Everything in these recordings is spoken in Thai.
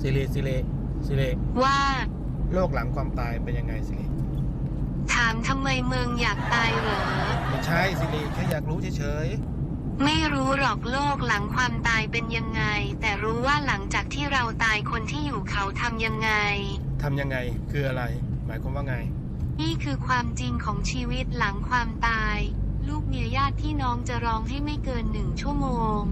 สิริสิริสิริว่า โลกหลังความตายเป็นยังไงสิริถามทำไมเมืองอยากตายเหรอ ไม่ใช่สิริแค่อยากรู้เฉยไม่รู้หรอกโลกหลังความตายเป็นยังไง แต่รู้ว่าหลังจากที่เราตายคนที่อยู่เขาทำยังไง ๆทำยังไงคืออะไร หมายความว่าไง นี่คือความจริงของชีวิตหลังความตาย ลูกเมียญาติพี่น้องจะร้องให้ไม่เกินหนึ่งชั่วโมง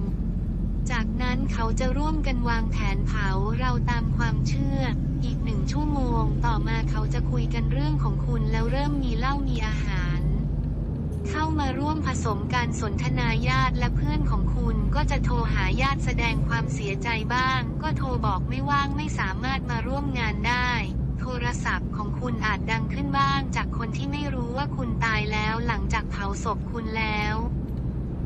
จากนั้นเขาจะร่วมกันวางแผนเผาเราตามความเชื่อ อีกหนึ่งชั่วโมง ต่อมาเขาจะ คุยกันเรื่องของคุณแล้วเริ่มมีเหล้ามีอาหาร เข้ามาร่วมผสมการสนทนาญาติและเพื่อนของคุณก็จะโทรหาญาติแสดงความเสียใจบ้าง ก็โทรบอกไม่ว่างไม่สามารถมาร่วมงานได้ โทรศัพท์ของคุณอาจดังขึ้นบ้างจากคนที่ไม่รู้ว่าคุณตายแล้วหลังจากเผาศพคุณแล้ว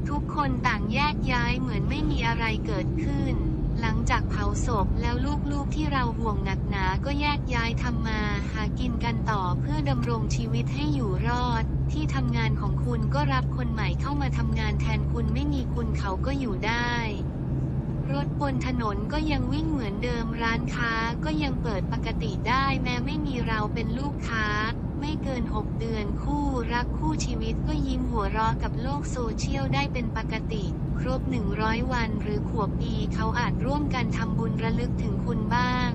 ทุกคนต่างแยกย้ายเหมือนไม่มีอะไรเกิดขึ้น หลังจาก ศพแล้วลูกๆที่เราห่วงหนักหนาก็แยกย้ายทำมาหากินกันต่อเพื่อดำรงชีวิตให้อยู่รอด ที่ทำงานของคุณก็รับคนใหม่เข้ามาทำงานแทนคุณไม่มีคุณเขาก็อยู่ได้ รถบนถนนก็ยังวิ่งเหมือนเดิมร้านค้าก็ยังเปิดปกติได้แม้ไม่มีเราเป็นลูกค้า ไม่เกิน 6 เดือนคู่ รักคู่ชีวิตก็ยิ้มหัวเราะกับโลกโซเชียลได้เป็นปกติ ครบ 100 วันหรือขวบปีเขาอาจร่วมกันทำบุญระลึกถึงคุณบ้าง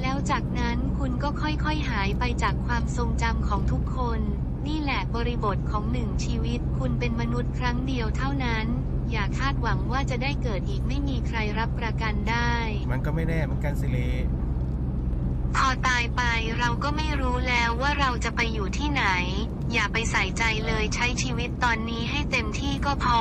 แล้วจากนั้นคุณก็ค่อยๆหายไปจากความทรงจำของทุกคน นี่แหละบริบทของหนึ่งชีวิต คุณเป็นมนุษย์ครั้งเดียวเท่านั้น อย่าคาดหวังว่าจะได้เกิดอีกไม่มีใครรับประกันได้ มันก็ไม่แน่เหมือนกันสิริพอตายไปเราก็ไม่รู้แล้วว่าเราจะไปอยู่ที่ไหน อย่าไปใส่ใจเลยใช้ชีวิตตอนนี้ให้เต็มที่ก็พอ